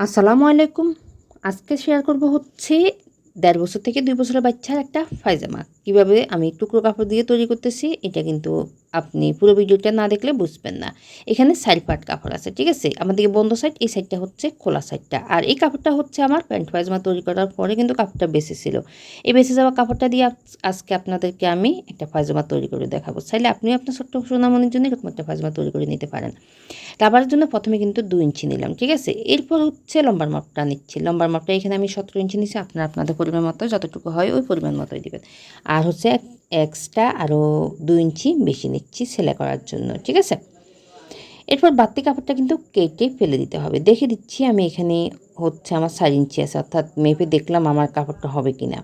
আসসালামু আলাইকুম। আজকে শেয়ার করব হচ্ছে দেড় বছর থেকে দুই বছরের বাচ্চার একটা পায়জামা। কীভাবে আমি টুকরো কাপড় দিয়ে তৈরি করতেছি, এটা কিন্তু আপনি পুরো ভিডিওটা না দেখলে বুঝবেন না। এখানে সাইড পার্ট কাপড় আছে, ঠিক আছে? আমাদেরকে বন্ধ সাইড এই সাইডটা হচ্ছে খোলা সাইডটা আর এই কাপড়টা হচ্ছে আমার প্যান্ট পায়জামা তৈরি করার পরে কিন্তু কাপড়টা বেঁচে ছিল। এই বেঁচে যাওয়া কাপড়টা দিয়ে আজকে আপনাদেরকে আমি একটা পায়জামা তৈরি করে দেখাবো। চাইলে আপনিও আপনার ছোট্ট সোনামনির জন্য এরকম একটা পায়জামা তৈরি করে নিতে পারেন। রাবারের জন্য প্রথমে কিন্তু দু ইঞ্চি নিলাম, ঠিক আছে? এরপর হচ্ছে লম্বার মাপটা নিচ্ছি। লম্বার মাপটা এখানে আমি সতেরো ইঞ্চি নিচ্ছি আপনারা আপনাদের পরিমাণ মতো, যতটুকু হয় ওই পরিমাণ মতোই দিবেন। আর হচ্ছে এক্সট্রা আরও দু ইঞ্চি বেশি নিচ্ছি। সেলাই করার জন্য, ঠিক আছে? এরপর বাড়তি কাপড়টা কিন্তু কেটে ফেলে দিতে হবে। দেখে দিচ্ছি আমি এখানে হচ্ছে আমার চার ইঞ্চি আছে, অর্থাৎ মেপে দেখলাম আমার কাপড়টা হবে কি না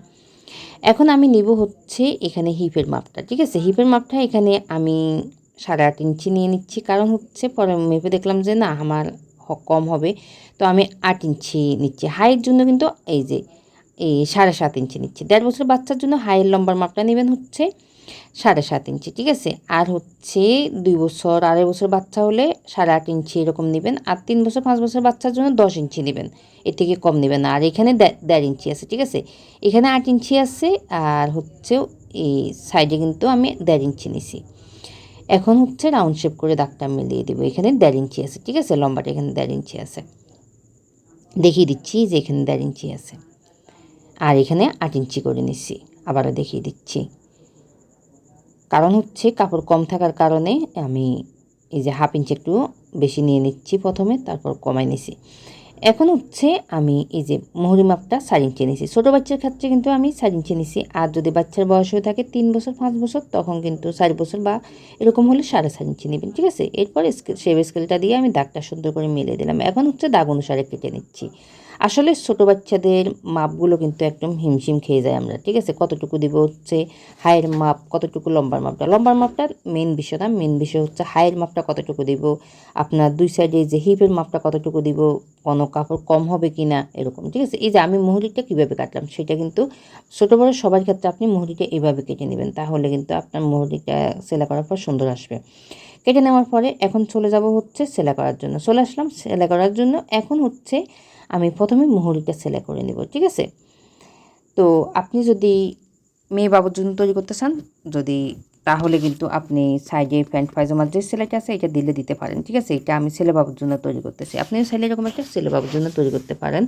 এখন আমি নিব হচ্ছে এখানে হিপের মাপটা, ঠিক আছে? হিপের মাপটা এখানে আমি সাড়ে আট ইঞ্চি নিয়ে নিচ্ছি। কারণ হচ্ছে পরে মেপে দেখলাম যে না, আমার কম হবে। তো আমি আট ইঞ্চি নিচ্ছি। হাইয়ের জন্য কিন্তু এই যে, এই সাড়ে সাত ইঞ্চি নিচ্ছি। দেড় বছর বাচ্চার জন্য হাইয়ের লম্বার মাপটা নেবেন হচ্ছে সাড়ে সাত ইঞ্চি, ঠিক আছে? আর হচ্ছে দুই বছর, আড়াই বছর বাচ্চা হলে সাড়ে আট ইঞ্চি এরকম নেবেন, আর তিন বছর, পাঁচ বছর বাচ্চার জন্য দশ ইঞ্চি নেবেন। এর থেকে কম নেবেন আর এখানে দেড় ইঞ্চি আছে, ঠিক আছে? এখানে আট ইঞ্চি আছে, আর হচ্ছে এই সাইডে কিন্তু আমি দেড় ইঞ্চি নিছি। এখন হচ্ছে রাউন্ড শেপ করে দাগটা মিলিয়ে দেবো। এখানে দেড় ইঞ্চি আছে, ঠিক আছে? লম্বাটা এখানে দেড় ইঞ্চি আছে। দেখিয়ে দিচ্ছি যে এখানে দেড় ইঞ্চি আছে। আর এখানে আট ইঞ্চি করে নিচ্ছি আবারও দেখিয়ে দিচ্ছি। কারণ হচ্ছে কাপড় কম থাকার কারণে আমি এই যে হাফ ইঞ্চি একটু বেশি নিয়ে নিচ্ছি প্রথমে, তারপর কমাই নিছি। এখন হচ্ছে আমি এই যে মোহরি মাপটা চার ইঞ্চি নিছি। ছোটো বাচ্চার ক্ষেত্রে কিন্তু আমি চার ইঞ্চি নিছি। আর যদি বাচ্চার বয়স হয়ে থাকে তিন বছর, পাঁচ বছর, তখন কিন্তু চার বছর বা এরকম হলে সাড়ে চার ইঞ্চি নেবেন, ঠিক আছে? এরপর স্কেল শেভ স্কেলটা দিয়ে আমি দাগটা সুন্দর করে মিলে দিলাম। এখন হচ্ছে দাগ অনুসারে কেটে নিচ্ছি। আসলে ছোটো বাচ্চাদের মাপগুলো কিন্তু একদম হিমশিম খেয়ে যায় আমরা, ঠিক আছে? কতটুকু দিব হচ্ছে হাইয়ের মাপ, কতটুকু লম্বার মাপটা? লম্বার মাপটা মেন বিষয় না মেন বিষয় হচ্ছে হাইয়ের মাপটা কতটুকু দিব, আপনার দুই সাইডে যে হিপের মাপটা কতটুকু দিব, কোনো কাপড় কম হবে কি না, এরকম, ঠিক আছে? এই যে আমি মুহুরিটা কীভাবে কাটলাম, সেটা কিন্তু ছোটো বড়ো সবার ক্ষেত্রে আপনি মুহুরিটা এইভাবে কেটে নেবেন, তাহলে কিন্তু আপনার মুহুরিটা সেলাই করার পর সুন্দর আসবে। কেটে নেওয়ার পরে এখন চলে যাব হচ্ছে সেলাই করার জন্য, চলে আসলাম সেলাই করার জন্য, এখন হচ্ছে আমি প্রথমে মুহুরিটা সেলাই করে নেব, ঠিক আছে? তো আপনি যদি মেয়ে বাবুর জন্য তৈরি করতে চান, যদি তাহলে কিন্তু আপনি সাইডে প্যান্ট পায়জামার যে সেলাইটা আছে, এটা দিলে দিতে পারেন, ঠিক আছে? এটা আমি ছেলে বাবুর জন্য তৈরি করতেছি। আপনি চাইলে এরকম একটা ছেলে বাবুর জন্য তৈরি করতে পারেন।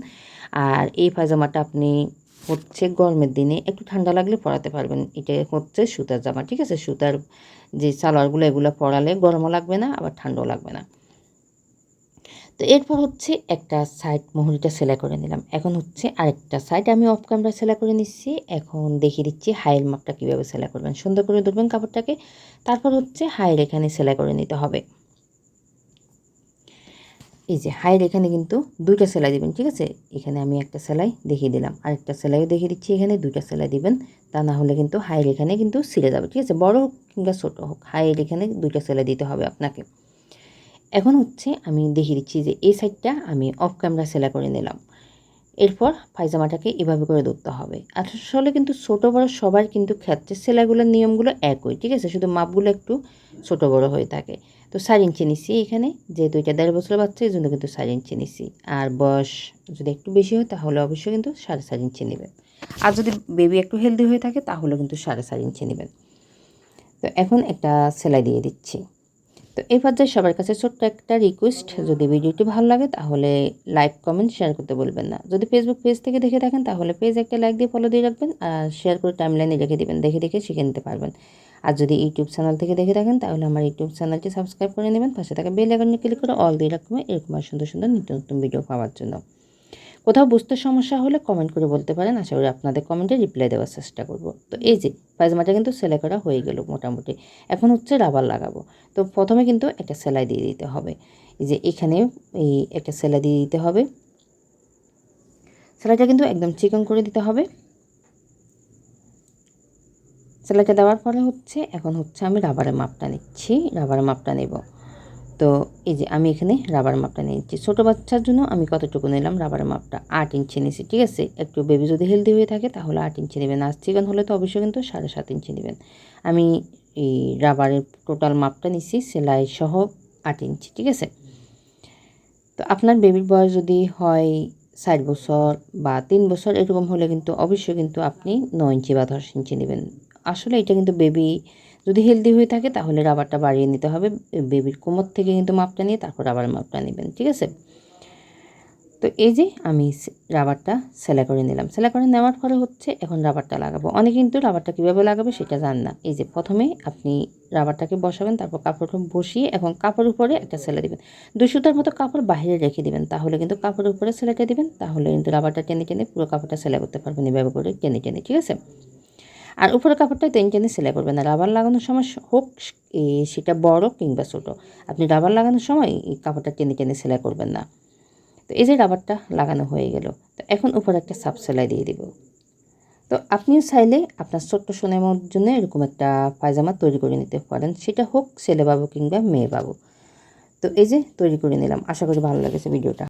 আর এই পায়জামাটা আপনি হচ্ছে গরমের দিনে একটু ঠান্ডা লাগলে পরাতে পারবেন। এটা হচ্ছে সুতার জামা, ঠিক আছে? সুতার যে সালোয়ারগুলো, এগুলো পরালে গরমও লাগবে না, আবার ঠান্ডাও লাগবে না। তো এরপর হচ্ছে একটা সাইড মুহুরিটা সেলাই করে নিলাম। এখন হচ্ছে আরেকটা সাইড আমি অফ ক্যামেরা সেলাই করে নিচ্ছি। এখন দেখিয়ে দিচ্ছি হাইয়ের মাপটা কীভাবে সেলাই করবেন। সুন্দর করে ধরবেন কাপড়টাকে। তারপর হচ্ছে হাইয়ের এখানে সেলাই করে নিতে হবে। এই যে হাইয়ের এখানে কিন্তু দুইটা সেলাই দিবেন, ঠিক আছে? এখানে আমি একটা সেলাই দেখিয়ে দিলাম। আরেকটা সেলাইও দেখিয়ে দিচ্ছি এখানে, দুইটা সেলাই দিবেন। তা না হলে কিন্তু হাইয়ের এখানে কিন্তু ছিঁড়ে যাবে, ঠিক আছে? বড় হোক কিংবা ছোটো হোক হাইয়ের এখানে দুইটা সেলাই দিতে হবে আপনাকে। এখন হচ্ছে আমি দেখিয়ে দিচ্ছি যে এই সাইডটা আমি অফ ক্যামেরা সেলাই করে নিলাম। এরপর পায়জামাটাকে এভাবে করে ধরতে হবে। আসলে কিন্তু ছোটো বড় সবার কিন্তু ক্ষেত্রে সেলাইগুলোর নিয়মগুলো একই, ঠিক আছে? শুধু মাপগুলো একটু ছোটো বড় হয়ে থাকে। তো চার ইঞ্চি নিচ্ছি এখানে, যেহেতু এটা দেড় বছরের বাচ্চা, এই জন্য কিন্তু চার ইঞ্চি নিচ্ছি। আর বয়স যদি একটু বেশি হয়, তাহলে অবশ্যই কিন্তু সাড়ে চার ইঞ্চি নেবেন। আর যদি বেবি একটু হেলদি হয়ে থাকে, তাহলে কিন্তু সাড়ে চার ইঞ্চি নেবেন। তো এখন একটা সেলাই দিয়ে দিচ্ছি। তো এই পর্যায়ে সবার কাছে ছোট্ট একটা রিকোয়েস্ট যদি ভিডিওটি ভালো লাগে, তাহলে লাইক কমেন্ট শেয়ার করতে বলবেন না। যদি ফেসবুক পেজ থেকে দেখে থাকেন, তাহলে পেজ একটা লাইক দিয়ে ফলো দিয়ে রাখবেন আর শেয়ার করে টাইম লাইনে রেখে দেবেন, দেখে দেখে শিখে নিতে পারবেন। আর যদি ইউটিউব চ্যানেল থেকে দেখে থাকেন, তাহলে আমার ইউটিউব চ্যানেলটি সাবস্ক্রাইব করে নেবেন। পাশে থাকা বেল আইকনে ক্লিক করে অল দিয়ে রাখবেন। এরকম আর সুন্দর সুন্দর নিত্য নতুন ভিডিও পাওয়ার জন্য। কোথাও বুঝতে সমস্যা হলে কমেন্ট করে বলতে পারেন। আশা করি আপনাদের কমেন্টে রিপ্লাই দেওয়ার চেষ্টা করব। তো এই যে পায়জামাটা কিন্তু সেলাই করা হয়ে গেল মোটামুটি। এখন হচ্ছে রাবার লাগাবো। তো প্রথমে কিন্তু একটা সেলাই দিয়ে দিতে হবে। এই যে এখানে এই একটা সেলাই দিয়ে দিতে হবে। সেলাইটা কিন্তু একদম চিকন করে দিতে হবে। সেলাইটা দেওয়ার পরে হচ্ছে, এখন হচ্ছে আমি রাবারের মাপটা নিচ্ছি। রাবারের মাপটা নেব। তো এই যে আমি এখানে রাবার মাপটা নিয়েছি ছোটো বাচ্চার জন্য আমি কতটুকু নিলাম রাবার মাপটা আট ইঞ্চি নিয়েছি, ঠিক আছে? একটু বেবি যদি হেলদি হয়ে থাকে তাহলে আট ইঞ্চি নেবেন। আর চিকন হলে তো অবশ্যই কিন্তু সাড়ে সাত ইঞ্চি নেবেন। আমি এই রাবারের টোটাল মাপটা নিচ্ছি সেলাই সহ আট ইঞ্চি ঠিক আছে? তো আপনার বেবির বয়স যদি হয় ষাট বছর বা তিন বছর, এরকম হলে কিন্তু অবশ্যই কিন্তু আপনি নয় ইঞ্চি বা দশ ইঞ্চি নেবেন। আসলে এটা কিন্তু বেবি যদি হেলদি হয়ে থাকে, তাহলে রাবারটা বাড়িয়ে নিতে হবে। বেবির কোমর থেকে কিন্তু মাপটা নিয়ে তারপর রাবার মাপটা নেবেন, ঠিক আছে? তো এই যে আমি রাবারটা সেলাই করে নিলাম। সেলাই করে নেওয়ার পরে হচ্ছে এখন রাবারটা লাগাবো। অনেকে কিন্তু রাবারটা কীভাবে লাগাবে সেটা জান না। এই যে প্রথমে আপনি রাবারটাকে বসাবেন, তারপর কাপড়টা বসিয়ে এখন কাপড়ের উপরে একটা সেলাই দিবেন। দুই সুতার মতো কাপড় বাইরে রেখে দিবেন, তাহলে কিন্তু কাপড়ের উপরে সেলাইটা দিবেন, তাহলে কিন্তু রাবারটা টেনে টেনে পুরো কাপড়টা সেলাই করতে পারবেন এভাবে করে টেনে টেনে, ঠিক আছে? আর উপরে কাপড়টা টেনে টেনে সেলাই করবেন। না রাবার লাগানোর সময় হোক সেটা বড় কিংবা ছোটো। আপনি রাবার লাগানোর সময় এই কাপড়টা টেনে টেনে সেলাই করবেন না। তো এই যে রাবারটা লাগানো হয়ে গেল, তো এখন উপরে একটা সাব সেলাই দিয়ে দিব। তো আপনিও চাইলে আপনার ছোট্ট সোনামোর জন্য এরকম একটা পায়জামা তৈরি করে নিতে পারেন। সেটা হোক, ছেলে বাবু কিংবা মেয়ে বাবু। তো এই যে তৈরি করে নিলাম। আশা করি ভালো লেগেছে ভিডিওটা।